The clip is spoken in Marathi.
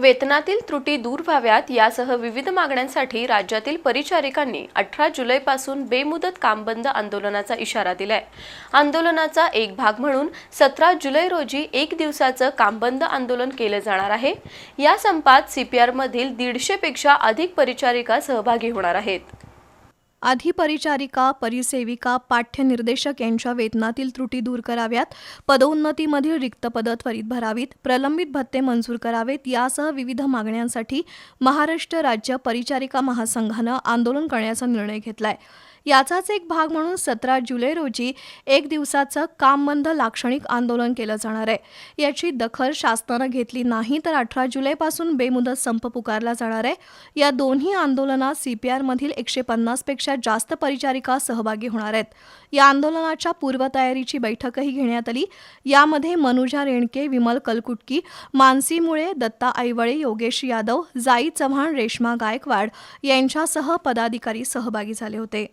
वेतनातील त्रुटी दूर व्हाव्यात यासह विविध मागण्यांसाठी राज्यातील परिचारिकांनी अठरा जुलैपासून बेमुदत काम बंद आंदोलनाचा इशारा दिलाय. आंदोलनाचा एक भाग म्हणून सतरा जुलै रोजी एक दिवसाचं कामबंद आंदोलन केलं जाणार आहे. या संपात सीपीआरमधील दीडशेपेक्षा अधिक परिचारिका सहभागी होणार आहेत. आधी परिचारिका परिसेविका पाठ्यनिर्देशक यांच्या वेतनातील त्रुटी दूर कराव्यात. पदोन्नतीमधील रिक्त पदं त्वरित भरावीत. प्रलंबित भत्ते मंजूर करावेत. यासह विविध मागण्यांसाठी महाराष्ट्र राज्य परिचारिका महासंघानं आंदोलन करण्याचा निर्णय घेतलाय. याचाच एक भाग म्हणून सतरा जुलै रोजी एक दिवसाचं काम बंद लाक्षणिक आंदोलन केलं जाणार आहे. याची दखल शासनानं घेतली नाही तर अठरा जुलैपासून बेमुदत संप पुकारला जाणार आहे. या दोन्ही आंदोलनात सीपीआरमधील एकशे पन्नासपेक्षा जास्त परिचारिका सहभागी होणार आहेत. या आंदोलनाच्या पूर्वतयारीची बैठकही घेण्यात आली. यामध्ये मनुजा रेणके विमल कलकुटकी मानसी मुळे दत्ता ऐवळे योगेश यादव जाई चव्हाण रेश्मा गायकवाड यांच्यासह पदाधिकारी सहभागी झाले होते.